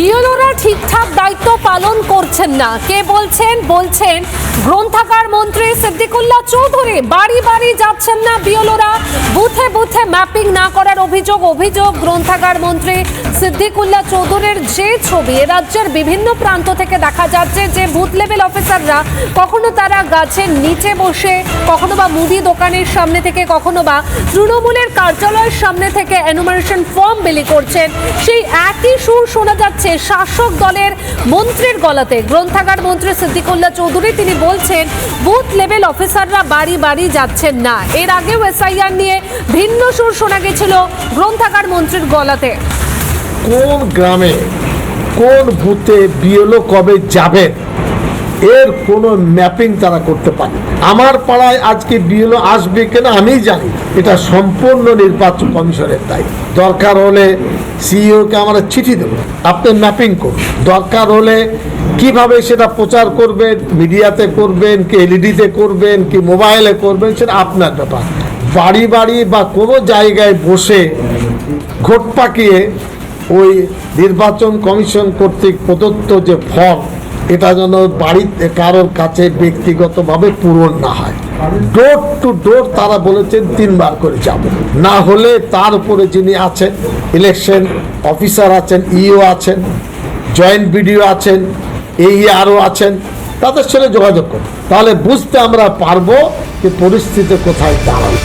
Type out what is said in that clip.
বিএলওরা ঠিকঠাক দায়িত্ব পালন করছেন না। কে বলছেন? বলছেন গ্রন্থাগার মন্ত্রী সিদ্দিকুল্লাহ চৌধুরী। বাড়ি বাড়ি যাচ্ছেন না বিএলওরা। বুথে ম্যাপিং না করার অভিযোগ অভিযোগ গ্রন্থাগার মন্ত্রী সিদ্দিকুল্লাহ চৌধুরীর যে ছবি রাজ্যের বিভিন্ন প্রান্ত থেকে দেখা যাচ্ছে যে বুথ লেভেল অফিসাররা কখনো তারা গাছের নিচে বসে, কখনো বা মুদি দোকানের সামনে থেকে, কখনো বা তৃণমূলের কার্যালয়ের সামনে থেকে এনুমারেশন ফর্ম বিলি করছেন। সেই একই সুর শোনা যাচ্ছে শাসক দলের মন্ত্রীর গলাতে। গ্রন্থাগার মন্ত্রী সিদ্দিকুল্লাহ চৌধুরী তিনি বলছেন, বুথ লেভেল অফিসাররা বাড়ি বাড়ি যাচ্ছেন না। এর আগেও এসআইআর নিয়ে ভিন্ন সুর শোনা গেছিল গ্রন্থাগার মন্ত্রীর গলাতে। কোন গ্রামে, কোন ভূতে বিএলও কবে যাবেন এর কোনো ম্যাপিং তারা করতে পারে। আমার পাড়ায় আজকে বিএলও আসবে কিনা আমি জানি এটা সম্পূর্ণ নির্বাচন কমিশনের দায়িত্ব। দরকার হলে সিইওকে আমরা চিঠি দেবো। আপনি ম্যাপিং করুন। দরকার হলে কীভাবে সেটা প্রচার করবেন, মিডিয়াতে করবেন, কি এলইডিতে করবেন, কি মোবাইলে করবেন, সেটা আপনার ব্যাপার। বাড়ি বাড়ি বা কোনো জায়গায় বসে ঘোট পাকিয়ে ওই নির্বাচন কমিশন কর্তৃক প্রদত্ত যে ফর্ম এটা যেন বাড়িতে কারোর কাছে ব্যক্তিগতভাবে পূরণ না হয়। ডোর টু ডোর তারা বলেছেন তিনবার করে যাব। না হলে তার উপরে যিনি আছেন ইলেকশন অফিসার আছেন ইও আছেন জয়েন্ট বিডিও আছেন এই আরও আছেন, তাদের সঙ্গে যোগাযোগ করুন। তাহলে বুঝতে আমরা পারব যে পরিস্থিতি কোথায় দাঁড়াল।